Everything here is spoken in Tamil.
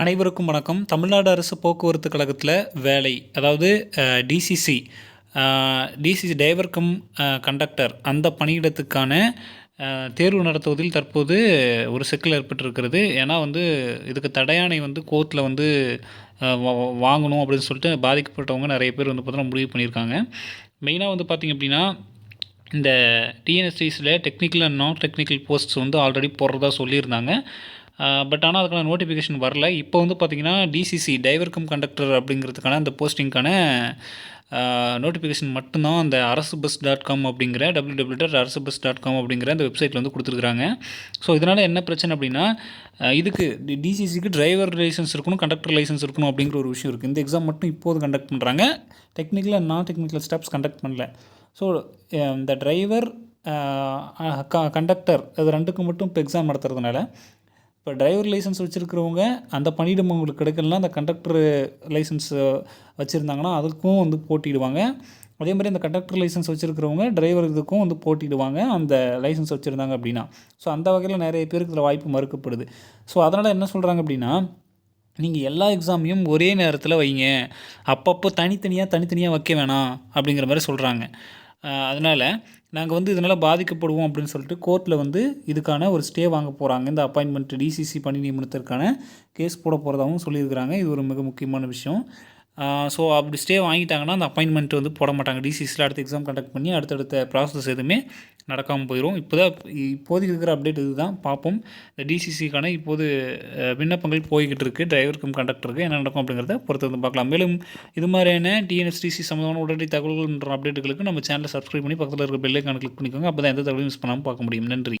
அனைவருக்கும் வணக்கம். தமிழ்நாடு அரசு போக்குவரத்து கழகத்தில் வேலை அதாவது TCC TCC driver cum conductor அந்த பணியிடத்துக்கான தேர்வு நடத்துவதில் தற்போது ஒரு சிக்கல் ஏற்பட்டிருக்கிறது. ஏன்னா வந்து இதுக்கு தடையாணை வந்து கோர்ட்டில் வந்து வாங்கணும் அப்படின்னு சொல்லிட்டு பாதிக்கப்பட்டவங்க நிறைய பேர் வந்து பார்த்தோன்னா முடிவு பண்ணியிருக்காங்க. மெயினாக வந்து பார்த்திங்க அப்படின்னா இந்த டிஎன்எஸ்டிஸில் technical and non technical posts வந்து ஆல்ரெடி போடுறதா சொல்லியிருந்தாங்க. பட் ஆனால் அதுக்கான நோட்டிஃபிகேஷன் வரல. இப்போ வந்து பார்த்திங்கன்னா டிசிசி டிரைவர் கம் கண்டக்டர் அப்படிங்கிறதுக்கான அந்த போஸ்டிங்க்கான நோட்டிஃபிகேஷன் மட்டும்தான் அந்த அரசு பஸ் டாட் காம் அப்படிங்கிற W W dot Arasu bus dot com அப்படிங்கிற அந்த வெப்சைட்டில் வந்து கொடுத்துருக்குறாங்க. ஸோ இதனால் என்ன பிரச்சனை அப்படின்னா இதுக்கு டிசிசிக்கு டிரைவர் லைசன்ஸ் இருக்கணும் கண்டக்டர் லைசன்ஸ் இருக்கணும் அப்படிங்கிற ஒரு விஷயம் இருக்குது இந்த எக்ஸாம் மட்டும் இப்போது கண்டக்ட் பண்ணுறாங்க technical and non technical steps conduct பண்ணல ஸோ இந்த டிரைவர் கண்டக்டர் இது ரெண்டுக்கும் மட்டும் இப்போ எக்ஸாம் நடத்துறதுனால இப்போ டிரைவர் லைசன்ஸ் வச்சுருக்கிறவங்க அந்த பணியிடம் அவங்களுக்கு கிடைக்கலனா அந்த கண்டக்டர் லைசன்ஸ் வச்சுருந்தாங்கன்னா அதுக்கும் வந்து போட்டிடுவாங்க. அதே மாதிரி அந்த கண்டக்டர் லைசன்ஸ் வச்சுருக்கிறவங்க டிரைவர் இதுக்கும் வந்து போட்டிடுவாங்க அந்த லைசன்ஸ் வச்சுருந்தாங்க அப்படின்னா. ஸோ அந்த வகையில் நிறைய பேருக்கு இதில் வாய்ப்பு மறுக்கப்படுது. ஸோ அதனால் என்ன சொல்கிறாங்க அப்படின்னா நீங்கள் எல்லா எக்ஸாமையும் ஒரே நேரத்தில் வைங்க. அப்பப்போ தனித்தனியாக தனித்தனியாக வைக்க வேணாம் அப்படிங்கிற மாதிரி சொல்கிறாங்க அதனால் நாங்கள் வந்து இதனால் பாதிக்கப்படுவோம் அப்படின்னு சொல்லிட்டு கோர்ட்டில் வந்து இதுக்கான ஒரு ஸ்டே வாங்க போகிறாங்க இந்த அப்பாயின்மெண்ட் டிசிசி பணி நியமனத்திற்கான கேஸ் போட போகிறதாகவும் சொல்லியிருக்கிறாங்க. இது ஒரு மிக முக்கியமான விஷயம். ஸோ அப்படி ஸ்டே வாங்கிட்டாங்கன்னா அந்த அப்பாயின்மெண்ட் வந்து போட மாட்டாங்க. டிசிசியில் அடுத்த எக்ஸாம் கண்டக்ட் பண்ணி அடுத்தடுத்த ப்ராசஸ் எதுவுமே நடக்காமல் போயிடும் இப்போ தான் இப்போதைக்கு இருக்கிற அப்டேட் இதுதான். பார்ப்போம். இந்த டிசிசிக்கான இப்போது விண்ணப்பங்கள் போய்கிட்டு இருக்குது டிரைவருக்கும் கண்டக்டருக்கு என்ன நடக்கும் அப்படிங்கிறத பொறுத்து வந்து பார்க்கலாம். மேலும் இது மாதிரியான டிஎன்எஸ்டிசி சம்மந்தமான உடனடி தகவல்கள் அப்டேட்டுகளுக்கு நம்ம சேனலை சப்ஸ்கிரைப் பண்ணி பக்கத்தில் இருக்க பெல்லைக்கான கிளிக் பண்ணிக்கோங்க. அப்போ தான் எந்த தகவலும் மிஸ் பண்ணாமல் பார்க்க முடியும். நன்றி.